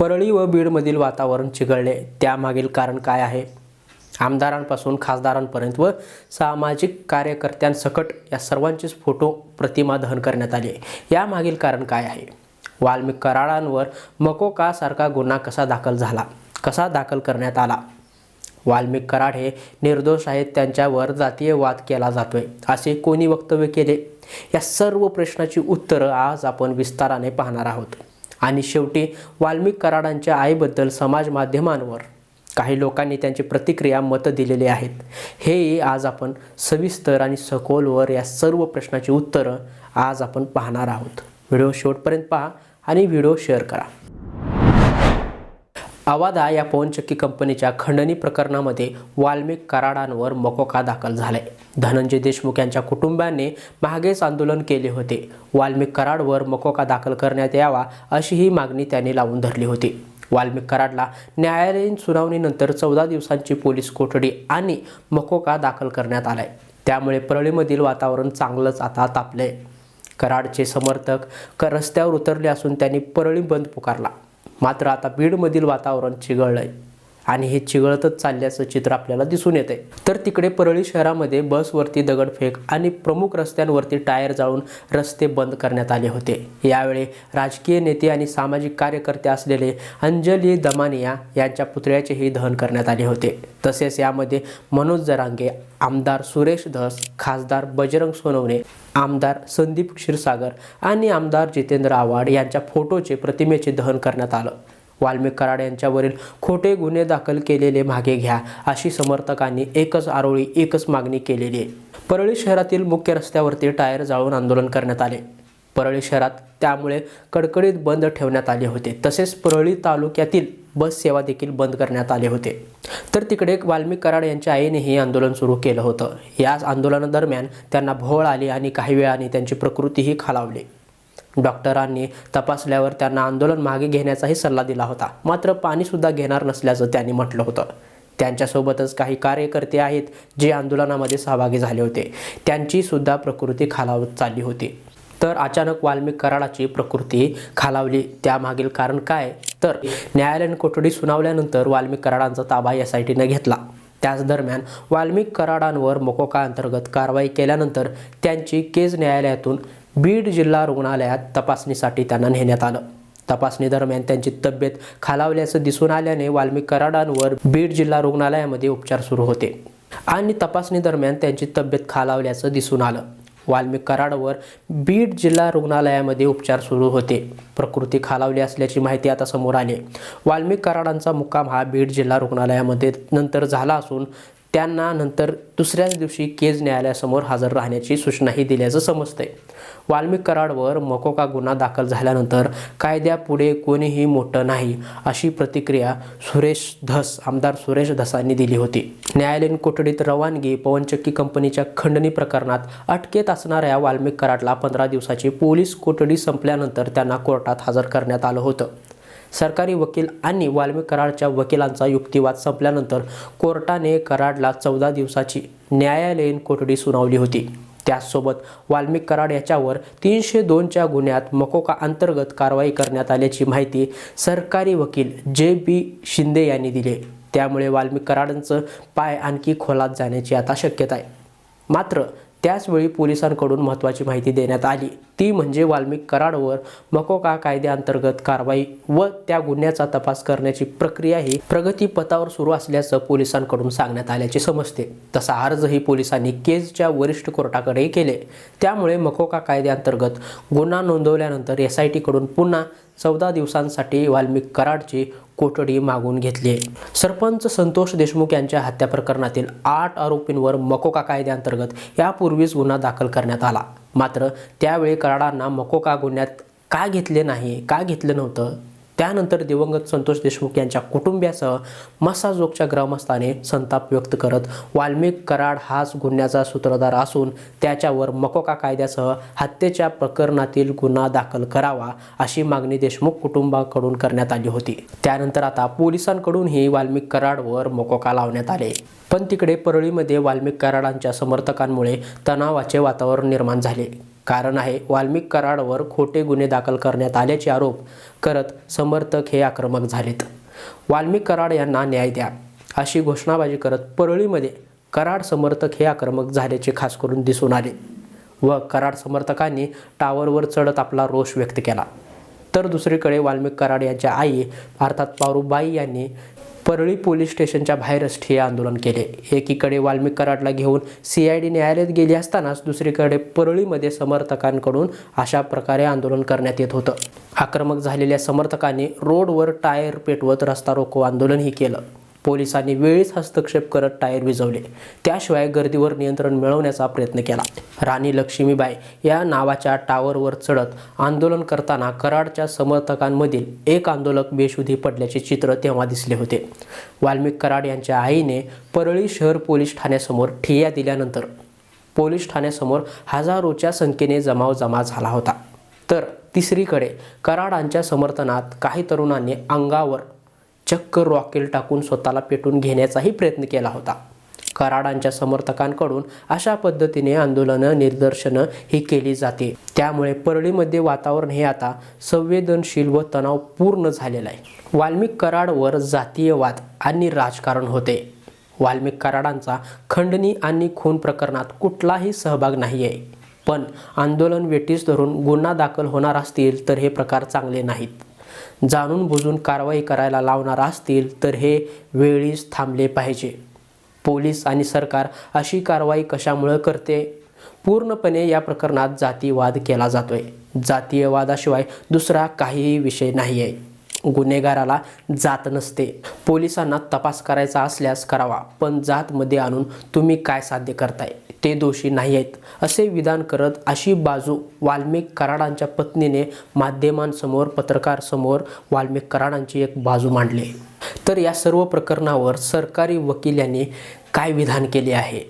परळी व बीडमधील वातावरण चिघळले. त्यामागील कारण काय आहे? आमदारांपासून खासदारांपर्यंत व सामाजिक कार्यकर्त्यांसकट या सर्वांचेच फोटो प्रतिमा दहन करण्यात आले यामागील कारण काय आहे? वाल्मिक कराडांवर मकोकासारखा गुन्हा कसा दाखल झाला? कसा दाखल करण्यात आला? वाल्मिक कराड हे निर्दोष आहेत त्यांच्यावर जातीय वाद केला जातोय असे कोणी वक्तव्य केले? या सर्व प्रश्नाची उत्तरं आज आपण विस्ताराने पाहणार आहोत. आणि शेवटी वाल्मिक कराडांच्या आईबद्दल समाज माध्यमांवर काही लोकांनी त्यांची प्रतिक्रिया मतं दिलेली आहेत. हे आज आपण सविस्तर आणि सखोलवर या सर्व प्रश्नाची उत्तरं आज आपण पाहणार आहोत. व्हिडिओ शेवटपर्यंत पहा आणि व्हिडिओ शेअर करा. अवादा या पवनचक्की कंपनीच्या खंडणी प्रकरणामध्ये वाल्मिक कराडांवर मकोका दाखल झालाय. धनंजय देशमुख यांच्या कुटुंबाने मागेच आंदोलन केले होते. वाल्मिक कराडवर मकोका दाखल करण्यात यावा अशी ही मागणी त्यांनी लावून धरली होती. वाल्मिक कराडला न्यायालयीन सुनावणीनंतर चौदा दिवसांची पोलीस कोठडी आणि मकोका दाखल करण्यात आलाय. त्यामुळे परळीमधील वातावरण चांगलंच आता तापलंय. कराडचे समर्थक रस्त्यावर उतरले असून त्यांनी परळी बंद पुकारला. मात्र आता बीडमधील वातावरण आहे आणि हे चिघळतच चालल्याचं चित्र आपल्याला दिसून येते तर तिकडे परळी शहरामध्ये बसवरती दगडफेक आणि प्रमुख रस्त्यांवरती टायर जाळून रस्ते बंद करण्यात आले होते. यावेळी राजकीय नेते आणि सामाजिक कार्यकर्ते असलेले अंजली दमानिया यांच्या पुतळ्याचेही दहन करण्यात आले होते. तसेच यामध्ये मनोज जरांगे आमदार सुरेश धस खासदार बजरंग सोनवणे आमदार संदीप क्षीरसागर आणि आमदार जितेंद्र आव्हाड यांच्या फोटोचे प्रतिमेचे दहन करण्यात आलं. वाल्मिक कराड यांच्यावरील खोटे गुन्हे दाखल केलेले मागे घ्या अशी समर्थकांनी एकच आरोळी एकच मागणी केलेली आहे. परळी शहरातील मुख्य रस्त्यावरती टायर जाळून आंदोलन करण्यात आले. परळी शहरात त्यामुळे कडकडीत बंद ठेवण्यात आले होते. तसेच परळी तालुक्यातील बस सेवा देखील बंद करण्यात आले होते. तर तिकडे वाल्मिक कराड यांच्या आईनेही आंदोलन सुरू केलं होतं. याच आंदोलनादरम्यान त्यांना भोळ आली आणि काही वेळाने त्यांची प्रकृतीही खालावली. डॉक्टरांनी तपासल्यावर त्यांना आंदोलन मागे घेण्याचाही सल्ला दिला होता. मात्र पाणीसुद्धा घेणार नसल्याचं त्यांनी म्हटलं होतं. त्यांच्यासोबतच काही कार्यकर्ते आहेत जे आंदोलनामध्ये सहभागी झाले होते. त्यांची सुद्धा प्रकृती खालावत चालली होती. तर अचानक वाल्मिक कराडाची प्रकृती खालावली. त्यामागील कारण काय? तर न्यायालयीन कोठडी सुनावल्यानंतर वाल्मिक कराडांचा ताबा एस आय टीनं घेतला. त्याच दरम्यान वाल्मिक कराडांवर मकोका अंतर्गत कारवाई केल्यानंतर त्यांची केज न्यायालयातून बीड जिल्हा रुग्णालयात तपासणीसाठी त्यांना नेण्यात आलं. तपासणी दरम्यान त्यांची तब्येत खालावल्याचं दिसून आल्याने वाल्मिक कराडांवर बीड जिल्हा रुग्णालयामध्ये उपचार सुरू होते आणि तपासणी दरम्यान त्यांची तब्येत खालावल्याचं दिसून आलं. वाल्मिक कराडवर बीड जिल्हा रुग्णालयामध्ये उपचार सुरू होते. प्रकृती खालावली असल्याची माहिती आता समोर आली. वाल्मिक कराडांचा मुक्काम हा बीड जिल्हा रुग्णालयामध्ये नंतर झाला असून त्यांना नंतर दुसऱ्याच दिवशी केज न्यायालयासमोर हजर राहण्याची सूचनाही दिल्याचं समजतंय. वाल्मिक कराडवर मकोका गुन्हा दाखल झाल्यानंतर कायद्यापुढे कोणीही मोठं नाही अशी प्रतिक्रिया सुरेश धस आमदार सुरेश धसांनी दिली होती. न्यायालयीन कोठडीत रवानगी पवनचक्की कंपनीच्या खंडणी प्रकरणात अटकेत असणाऱ्या वाल्मिक कराडला पंधरा दिवसाची पोलीस कोठडी संपल्यानंतर त्यांना कोर्टात हजर करण्यात आलं होतं. सरकारी वकील आणि वाल्मिक कराडच्या वकिलांचा युक्तिवाद संपल्यानंतर कोर्टाने कराडला चौदा दिवसाची न्यायालयीन कोठडी सुनावली होती. त्याचसोबत वाल्मिक कराड याच्यावर तीनशे दोनच्या गुन्ह्यात मकोका अंतर्गत कारवाई करण्यात आल्याची माहिती सरकारी वकील जे बी शिंदे यांनी दिली. त्यामुळे वाल्मिक कराडांचं पाय आणखी खोलात जाण्याची आता शक्यता आहे. मात्र त्याचवेळी पोलिसांकडून महत्त्वाची माहिती देण्यात आली. ती म्हणजे वाल्मिक कराडवर मकोका कायद्याअंतर्गत कारवाई व त्या गुन्ह्याचा तपास करण्याची प्रक्रिया ही प्रगतीपथावर सुरू असल्याचं पोलिसांकडून सांगण्यात आल्याचे समजते. तसा अर्जही पोलिसांनी केजच्या वरिष्ठ कोर्टाकडे केले. त्यामुळे मकोका कायद्याअंतर्गत गुन्हा नोंदवल्यानंतर एस आय टीकडून पुन्हा चौदा दिवसांसाठी वाल्मिक कराडची कोठडी मागून घेतली आहे. सरपंच संतोष देशमुख यांच्या हत्या प्रकरणातील आठ आरोपींवर मकोका कायद्याअंतर्गत यापूर्वीच गुन्हा दाखल करण्यात आला. मात्र त्यावेळी कराडांना मकोका गुन्ह्यात का घेतले नाही का घेतलं नव्हतं? त्यानंतर दिवंगत संतोष देशमुख यांच्या कुटुंबियासह मसाजोगच्या ग्रामस्थाने संताप व्यक्त करत वाल्मिक कराड हाच गुन्ह्याचा सूत्रधार असून त्याच्यावर मकोका कायद्यासह हत्येच्या प्रकरणातील गुन्हा दाखल करावा अशी मागणी देशमुख कुटुंबाकडून करण्यात आली होती. त्यानंतर आता पोलिसांकडूनही वाल्मिक कराडवर मकोका लावण्यात आले. पण तिकडे परळीमध्ये वाल्मिक कराडांच्या समर्थकांमुळे तणावाचे वातावरण निर्माण झाले. कारण आहे. वाल्मिक कराडवर खोटे गुन्हे दाखल करण्यात आल्याचे आरोप करत समर्थक हे आक्रमक झालेत. वाल्मिक कराड यांना न्याय द्या अशी घोषणाबाजी करत परळीमध्ये कराड समर्थक हे आक्रमक झाल्याचे खास करून दिसून आले व कराड समर्थकांनी टावरवर चढत आपला रोष व्यक्त केला. तर दुसरीकडे वाल्मिक कराड यांच्या आई अर्थात पारुबाई यांनी परळी पोलीस स्टेशनच्या बाहेरच ठिय्या आंदोलन केले. एकीकडे वाल्मिक कराडला घेऊन सी आय डी न्यायालयात गेली असतानाच दुसरीकडे परळीमध्ये समर्थकांकडून अशा प्रकारे आंदोलन करण्यात येत होतं. आक्रमक झालेल्या समर्थकांनी रोडवर टायर पेटवत रस्ता रोको आंदोलनही केलं. पोलिसांनी वेळीच हस्तक्षेप करत टायर विझवले. त्याशिवाय गर्दीवर नियंत्रण मिळवण्याचा प्रयत्न केला. राणी लक्ष्मीबाई या नावाच्या टावरवर चढत आंदोलन करताना कराडच्या समर्थकांमधील एक आंदोलक बेशुद्धी पडल्याचे चित्र तेव्हा दिसले होते. वाल्मिक कराड यांच्या आईने परळी शहर पोलीस ठाण्यासमोर ठिय्या दिल्यानंतर पोलीस ठाण्यासमोर हजारोच्या संख्येने जमाव जमा झाला होता. तर तिसरीकडे कराडांच्या समर्थनात काही तरुणांनी अंगावर चक्क रॉकेल टाकून स्वतःला पेटून घेण्याचाही प्रयत्न केला होता. कराडांच्या समर्थकांकडून अशा पद्धतीने आंदोलनं निदर्शनं ही केली जाते. त्यामुळे परळीमध्ये वातावरण हे आता संवेदनशील व तणावपूर्ण झालेलं आहे. वाल्मिक कराडवर जातीयवाद आणि राजकारण होते. वाल्मिक कराडांचा खंडणी आणि खून प्रकरणात कुठलाही सहभाग नाही आहे पण आंदोलन वेटीस धरून गुन्हा दाखल होणार असतील तर हे प्रकार चांगले नाहीत. जाणून बुजून कारवाई करायला लावणार असतील तर हे वेळीच थांबले पाहिजे. पोलीस आणि सरकार अशी कारवाई कशामुळं करते? पूर्णपणे या प्रकरणात जातीवाद केला जातोय. जातीयवादाशिवाय दुसरा काहीही विषय नाही आहे गुन्हेगाराला जात नसते. पोलिसांना तपास करायचा असल्यास करावा पण जातमध्ये आणून तुम्ही काय साध्य करताय? ते दोषी नाही आहेत असे विधान करत अशी बाजू वाल्मिक कराडांच्या पत्नीने माध्यमांसमोर पत्रकारसमोर वाल्मिक कराडांची एक बाजू मांडली. तर या सर्व प्रकरणावर सरकारी वकील यांनी काय विधान केले आहे?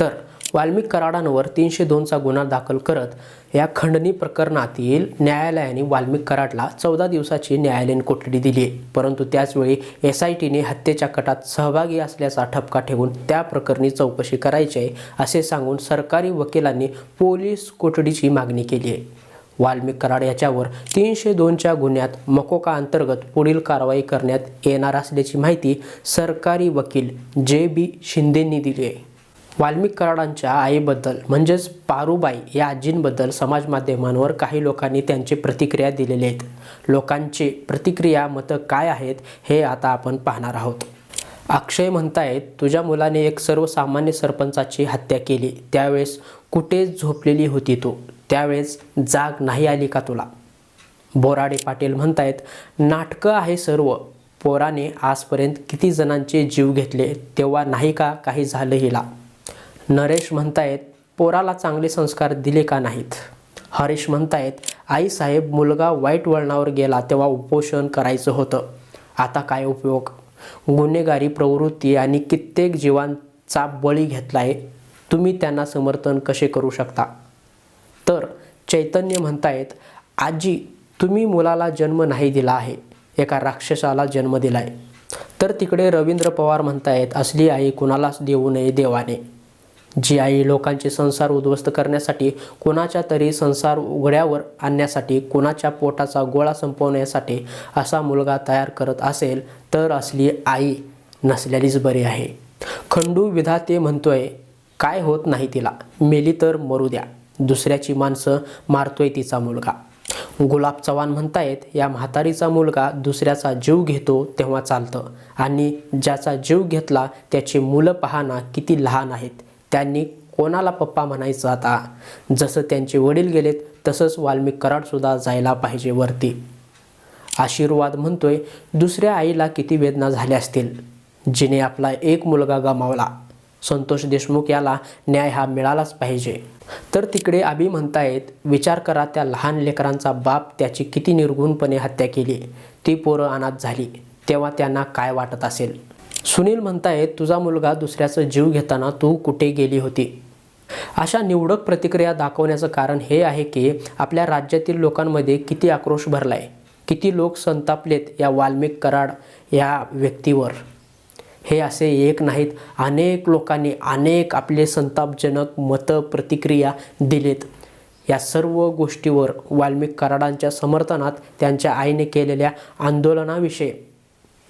तर वाल्मिक कराडांवर तीनशे दोनचा गुन्हा दाखल करत या खंडणी प्रकरणातील न्यायालयाने वाल्मिक कराडला चौदा दिवसाची न्यायालयीन कोठडी दिली आहे. परंतु त्याचवेळी एस आय टीने हत्येच्या कटात सहभागी असल्याचा ठपका ठेवून त्या प्रकरणी चौकशी करायची आहे असे सांगून सरकारी वकिलांनी पोलीस कोठडीची मागणी केली आहे. वाल्मिक कराड याच्यावर तीनशे दोनच्या गुन्ह्यात मकोका अंतर्गत पुढील कारवाई करण्यात येणार असल्याची माहिती सरकारी वकील जे बी शिंदेंनी दिली आहे. वाल्मिक कराडांच्या आईबद्दल म्हणजेच पारुबाई या आजींबद्दल समाज माध्यमांवर काही लोकांनी त्यांची प्रतिक्रिया दिलेली आहेत. लोकांची प्रतिक्रिया मतं काय आहेत हे आता आपण पाहणार आहोत. अक्षय म्हणतायत तुझ्या मुलाने एक सर्वसामान्य सरपंचाची हत्या केली. त्यावेळेस कुठे झोपलेली होती तू? त्यावेळेस जाग नाही आली का तुला? बोराडे पाटील म्हणतायत नाटकं आहे सर्व. पोराने आजपर्यंत किती जणांचे जीव घेतले तेव्हा नाही का काही झालं हिला? नरेश म्हणतायत पोराला चांगले संस्कार दिले का नाहीत? हरीश म्हणतायत आई साहेब मुलगा वाईट वळणावर गेला तेव्हा उपोषण करायचं होतं. आता काय उपयोग? गुन्हेगारी प्रवृत्ती आणि कित्येक जीवांचा बळी घेतलाय. तुम्ही त्यांना समर्थन कसे करू शकता? तर चैतन्य म्हणतायत आजी तुम्ही मुलाला जन्म नाही दिला आहे. एका राक्षसाला जन्म दिलाय. तर तिकडे रवींद्र पवार म्हणतायत असली आई कुणालाच देऊ नये देवाने. जी आई लोकांचे संसार उद्ध्वस्त करण्यासाठी कोणाच्या तरी संसार उघड्यावर आणण्यासाठी कोणाच्या पोटाचा गोळा संपवण्यासाठी असा मुलगा तयार करत असेल तर असली आई नसलेलीच बरी आहे. खंडू विधाते म्हणतोय काय होत नाही तिला? मेली तर मरू द्या. दुसऱ्याची माणसं मारतोय तिचा मुलगा. गुलाब चव्हाण म्हणतायत या म्हातारीचा मुलगा दुसऱ्याचा जीव घेतो तेव्हा चालतं. आणि ज्याचा जीव घेतला त्याची मुलं पाहना किती लहान आहेत. त्यांनी कोणाला पप्पा म्हणायचं आता? जसं त्यांचे वडील गेलेत तसंच वाल्मिक कराडसुद्धा जायला पाहिजे वरती. आशीर्वाद म्हणतोय दुसऱ्या आईला किती वेदना झाल्या असतील? जिने आपला एक मुलगा गमावला. संतोष देशमुख याला न्याय हा मिळालाच पाहिजे. तर तिकडे आबी म्हणतायत विचार करा त्या लहान लेकरांचा बाप त्याची किती निर्गुणपणे हत्या केली. ती पोरं अनाथ झाली. तेव्हा त्यांना काय वाटत असेल? सुनील म्हणतायत तुझा मुलगा दुसऱ्याचा जीव घेताना तू कुठे गेली होती? अशा निवडक प्रतिक्रिया दाखवण्याचं कारण हे आहे की आपल्या राज्यातील लोकांमध्ये किती आक्रोश भरलाय किती लोक संतापलेत या वाल्मिक कराड या व्यक्तीवर. हे असे एक नाहीत अनेक लोकांनी अनेक आपले संतापजनक मतं प्रतिक्रिया दिलेत. या सर्व गोष्टीवर वाल्मिक कराडांच्या समर्थनात त्यांच्या आईने केलेल्या आंदोलनाविषयी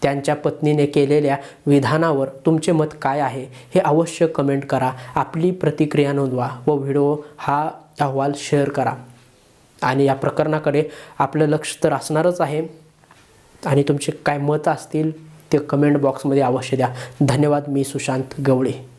त्यांच्या पत्नीने केलेल्या विधानावर तुमचे मत काय आहे हे अवश्य कमेंट करा. आपली प्रतिक्रिया नोंदवा व व्हिडिओ हा अहवाल शेअर करा. आणि या प्रकरणाकडे आपलं लक्ष तर असणारच आहे. आणि तुमचे काय मतं असतील ते कमेंट बॉक्समध्ये अवश्य द्या. धन्यवाद मी सुशांत गवळे.